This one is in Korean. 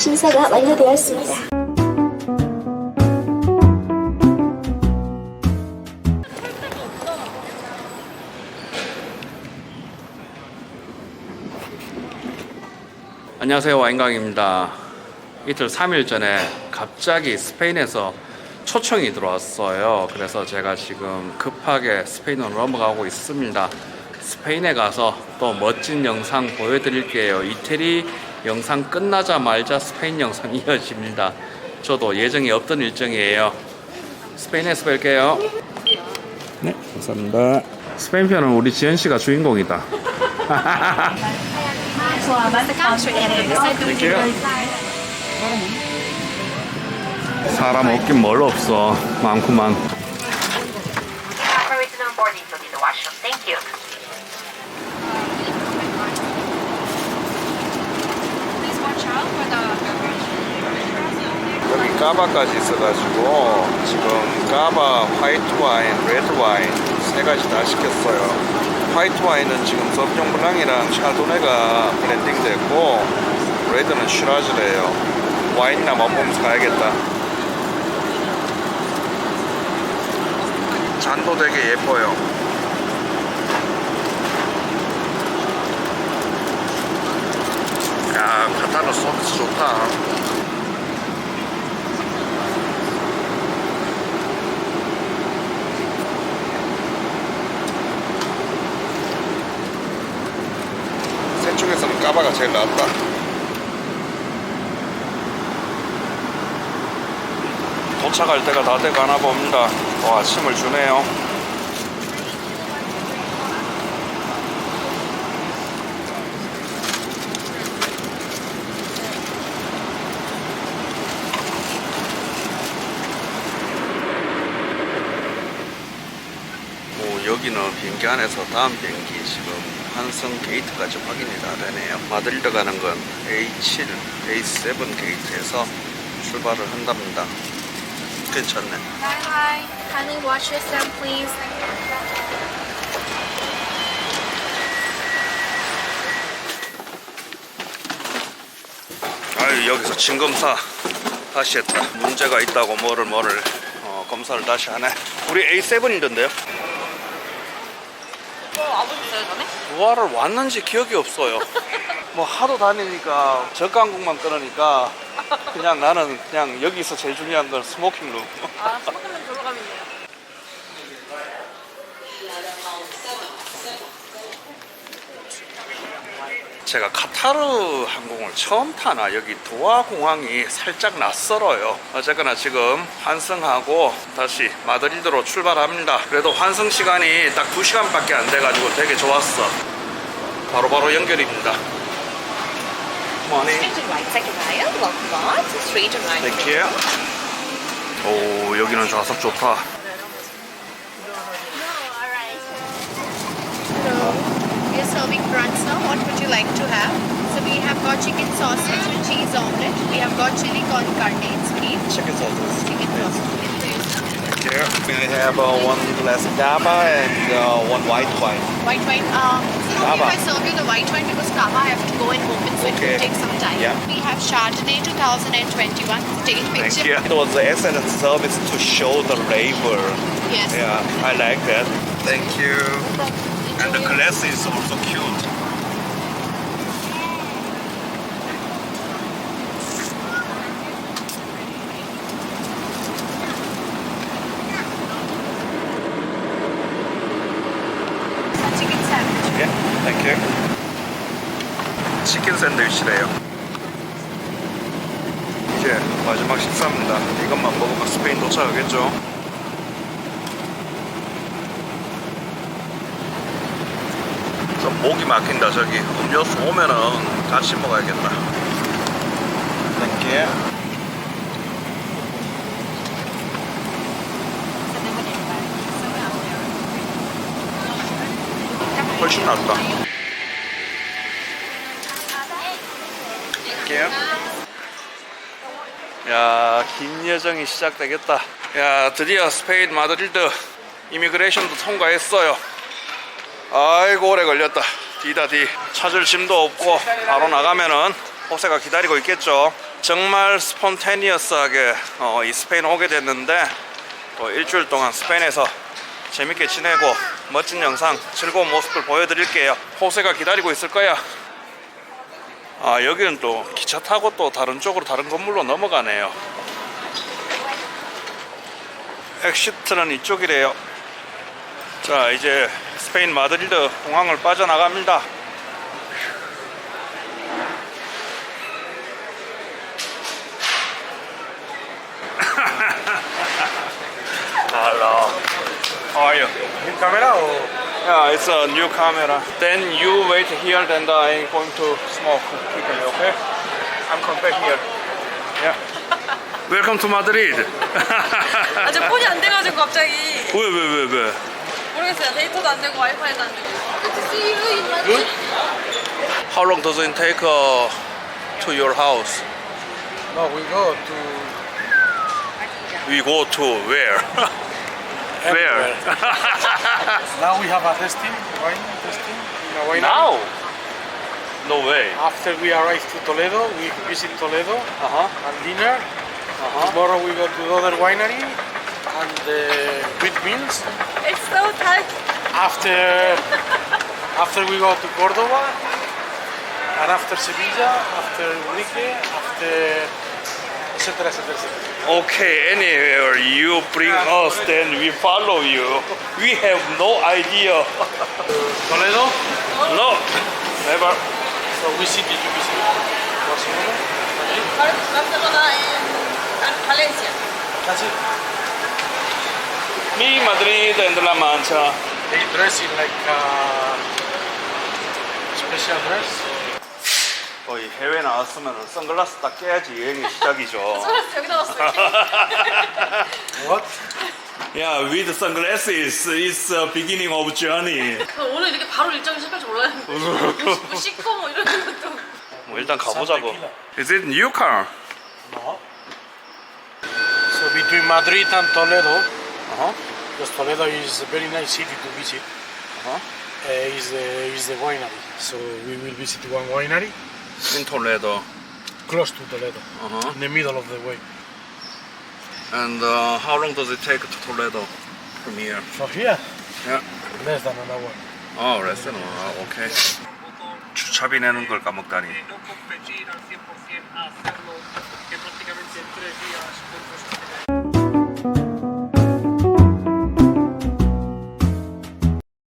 심사가 완료되었습니다. 안녕하세요 와인강입니다. 이틀 3일 전에 갑자기 스페인에서 초청이 들어왔어요. 그래서 제가 지금 급하게 스페인으로 넘어가고 있습니다. 스페인에 가서 또 멋진 영상 보여드릴게요. 이태리 영상 끝나자마자 스페인 영상 이어집니다. 저도 예정이 없던 일정이에요. 스페인에서 뵐게요. 네, 감사합니다. 스페인 편은 우리 지현 씨가 주인공이다. 사람 없긴 뭘 없어. 많구만. Boarding the. Thank you. Please watch out for the 여기 까바까지 있어가지고 지금 까바 화이트 와인, 레드 와인 세 가지 다 시켰어요. 화이트 와인은 지금 서비뇽 블랑이랑 샤도네가 블렌딩 됐고 레드는 슈라즈래요. 와인이나 맛보면서 가야겠다. 잔도 되게 예뻐요. 야, 카타르 서비스 좋다. 셋 중에서는 까바가 제일 낫다. 도착할 때가 다 돼가나 봅니다. 어, 아침을 주네요. 뭐 여기는 비행기 안에서 다음 비행기 지금 환승 게이트까지 확인이 다 되네요. 마드리드 가는 건 A7, A7 게이트에서 출발을 한답니다. 괜찮네. Hi, hi. Kindly watch your step, please. 아유 여기서 진검사 다시 했다. 문제가 있다고 뭐를 뭐를 어, 검사를 다시 하네. 우리 A7이던데요? 어, 와보셨어요, 전에? 부하를 왔는지 기억이 없어요. 뭐 하도 다니니까 저가항공만 끊으니까 그냥 나는 그냥 여기서 제일 중요한 건 스모킹 룸. 아, 스모크룸 들어 가면 돼요. 제가 카타르 항공을 처음 타나 여기 도하 공항이 살짝 낯설어요. 어쨌거나 지금 환승하고 다시 마드리드로 출발합니다. 그래도 환승 시간이 딱 2시간밖에 안 돼가지고 되게 좋았어. 바로 바로 연결입니다. Morning. Straight and right, second aisle. Welcome on. Straight and right. Thank you. 오 여기는 좌석 좋다. We are serving brunch now. What would you like to have? So we have got chicken sausage with cheese omelette. We have got chili con carne. It's beef. Chicken sausage. Chicken sausage. Thank. May I have uh, one glass of Daba and uh, one white wine? White wine. Um, so if I serve you the white wine because Cava I have to go and open, so Okay. it will take some time. Yeah. We have Chardonnay 2021. Take Thank picture. you. It was the excellent service to show the labor. Yes. Yeah, I like that. Thank you. And the glass is also cute. Chicken sandwich. Yeah, thank you. 치킨 샌드위치래요. 이제 마지막 식사입니다. 이것만 먹으면 스페인 도착하겠죠? 좀 목이 막힌다 저기 음료수 오면은 같이 먹어야겠다. You. 훨씬 낫다. 할게요. 야, 긴 여정이 시작되겠다. 야, 드디어 스페인 마드리드 이미그레이션도 통과했어요. 아이고, 오래 걸렸다. 뒤다 뒤. 찾을 짐도 없고, 바로 나가면은 호세가 기다리고 있겠죠. 정말 스폰테니어스하게 어, 이 스페인 오게 됐는데 또 일주일 동안 스페인에서 재밌게 지내고 멋진 영상, 즐거운 모습을 보여드릴게요. 호세가 기다리고 있을 거야. 아 여기는 또 기차 타고 또 다른 쪽으로 다른 건물로 넘어가네요. 엑시트는 이쪽이래요. 자 이제 스페인 마드리드 공항을 빠져나갑니다. Hello. How are you? ¿En cámara o...? Yeah, it's a new camera. Then you wait here, then I'm going to smoke quickly, okay? I'm come back here. Yeah. Welcome to Madrid. 아직 폰이 안 돼가지고 갑자기 왜, 왜, 왜, 왜? 모르겠어요. 데이터도 안 되고 와이파이도 안 되고. Good to see you in Madrid. How long does it take uh, to your house? No, we go to... We go to where? where? Now we have a testing, wine testing in a winery. now? No way. After we arrive to Toledo, we visit Toledo Uh-huh. and dinner. Uh-huh. Tomorrow we go to the other winery and uh, with meals. It's so tight. after after we go to Cordoba and after Sevilla, after Ubrique, after etc. etc. etc. Okay, anywhere you bring us, then we follow you. We have no idea. Toledo, No, never. so we city you visit Barcelona, Madrid. Barcelona and Valencia. That's it. Mi Madrid and La Mancha. They dress in like uh, special dress. 거의 해외 나왔으면 선글라스 딱 깨야지 여행의 시작이죠. 여기다 넣었어요. What? Yeah, with sunglasses, it's the beginning of journey. 오늘 이렇게 바로 일정이 시작할 줄 몰랐는데. 뭐 씻고 뭐 이런 것도. 뭐 일단 가보자고. Is it new car? No. So between Madrid and Toledo, Uh-huh. because Toledo is a very nice city to visit, Uh-huh. uh, is the is the winery. So we will visit one winery In Toledo. close to Toledo, Uh-huh. in the middle of the way. And uh, how long does it take to Toledo from here? So here, Yeah. less than an hour. 어, 레슨 아, 오케이. 주차비 내는 걸 까먹다니.